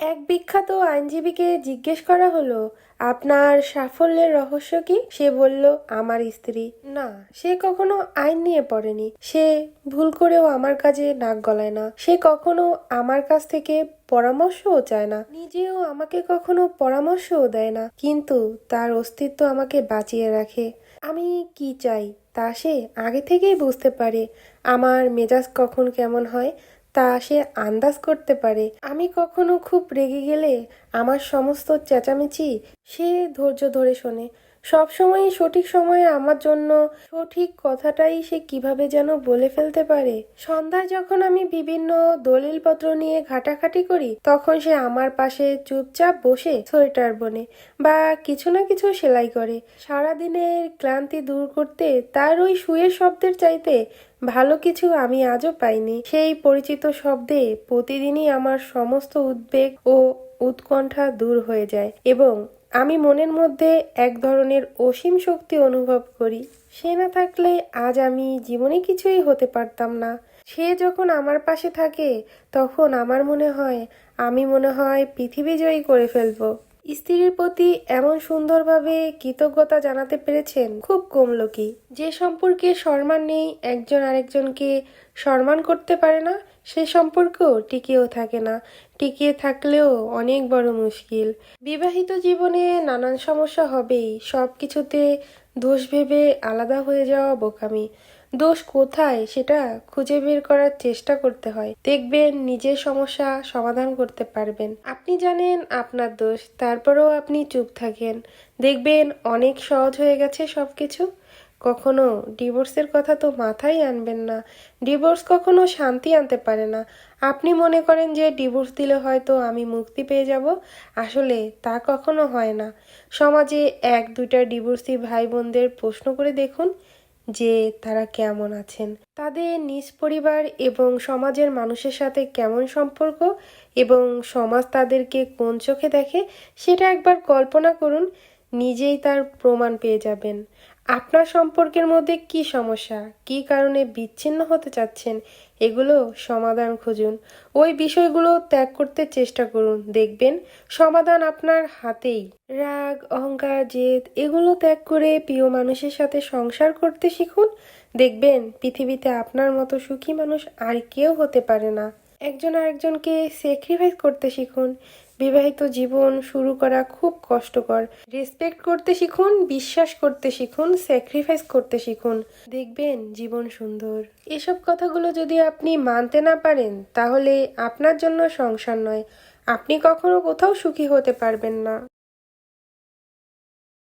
এক বিখ্যাত আইনজীবীকে জিজ্ঞেস করা হলো, আপনার সাফল্যের রহস্য কি? সে বলল, আমার স্ত্রী। না, সে কখনো আইন নিয়ে পড়েনি। সে ভুল করেও আমার কাজে নাক গলায় না। সে কখনো আমার কাছ থেকে পরামর্শও চায় না। নিজেও আমাকে কখনো পরামর্শও দেয় না। কিন্তু তার অস্তিত্ব আমাকে বাঁচিয়ে রাখে। আমি কি চাই তা সে আগে থেকেই বুঝতে পারে। আমার মেজাজ কখন কেমন হয় তা সে আন্দাজ করতে পারে। আমি কখনো খুব রেগে গেলে আমার সমস্ত চেঁচামেচি সে ধৈর্য ধরে শোনে। সবসময় সঠিক সময়ে আমার জন্য সঠিক কথাটাই সে কীভাবে যেন বলে ফেলতে পারে। সন্ধ্যায় যখন আমি বিভিন্ন দলিলপত্র নিয়ে ঘাটাঘাটি করি, তখন সে আমার পাশে চুপচাপ বসে সোয়েটার বনে বা কিছু না কিছু সেলাই করে। সারাদিনের ক্লান্তি দূর করতে তার ওই শুয়ের শব্দের চাইতে ভালো কিছু আমি আজও পাইনি। সেই পরিচিত শব্দে প্রতিদিনই আমার সমস্ত উদ্বেগ ও উৎকণ্ঠা দূর হয়ে যায় এবং আমি মনের মধ্যে এক ধরনের অসীম শক্তি অনুভব করি। সে না থাকলে আজ আমি জীবনে কিছুই হতে পারতাম না। সে যখন আমার পাশে থাকে, তখন আমার মনে হয়, আমি মনে হয় পৃথিবী জয়ী করে ফেলব। স্ত্রীর প্রতি এমন সুন্দরভাবে কৃতজ্ঞতা জানাতে পেরেছেন খুব কম লোকই। যে সম্পর্কে সম্মান নেই, একজন আরেকজনকে সম্মান করতে পারে না সে সম্পর্ক টিকেও থাকে না। টিকিয়ে থাকলেও অনেক বড় মুশকিল। বিবাহিত জীবনে নানান সমস্যা হবেই। সব কিছুতে দোষ ভেবে আলাদা হয়ে যাওয়া বোকামি। দোষ কোথায় সেটা খুঁজে বের করার চেষ্টা করতে হয়। দেখবেন নিজের সমস্যা সমাধান করতে পারবেন। আপনি জানেন আপনার দোষ, তারপরেও আপনি চুপ থাকেন। দেখবেন অনেক সহজ হয়ে গেছে সব কিছু কখনো? ডিভোর্সের কথা তো মাথায় আনবেন না। ডিভোর্স কখনো শান্তি আনতে পারে না। আপনি মনে করেন যে ডিভোর্স দিলে হয়তো আমি মুক্তি পেয়ে যাব? আসলে তা কখনো হয় না। সমাজে এক দুইটা ডিভোর্সি ভাই বোনদের প্রশ্ন করে দেখুন যে তারা কেমন আছেন। তাদের নিজ পরিবার এবং সমাজের মানুষের সাথে কেমন সম্পর্ক এবং সমাজ তাদেরকে কোন চোখে দেখে সেটা একবার কল্পনা করুন, নিজেই তার প্রমাণ পেয়ে যাবেন। আপনার সম্পর্কের মধ্যে কি সমস্যা? কি কারণে বিচ্ছিন্ন হতে চাচ্ছেন? এগুলো সমাধান খুঁজুন। ওই বিষয়গুলো ত্যাগ করতে চেষ্টা করুন। দেখবেন সমাধান আপনার হাতেই। রাগ, অহংকার, জেদ, এগুলো ত্যাগ করে প্রিয় মানুষের সাথে সংসার করতে শিখুন। দেখবেন পৃথিবীতে আপনার মতো সুখী মানুষ আর কেউ হতে পারে না। একজন আরেকজনকে স্যাক্রিফাইস করতে শিখুন। বিবাহিত জীবন শুরু করা খুব কষ্টকর। রেসপেক্ট করতে শিখুন, বিশ্বাস করতে শিখুন স্যাক্রিফাইস করতে শিখুন। দেখবেন জীবন সুন্দর। এসব কথাগুলো যদি আপনি মানতে না পারেন, তাহলে আপনার জন্য সংসার নয়। আপনি কখনো কোথাও সুখী হতে পারবেন না।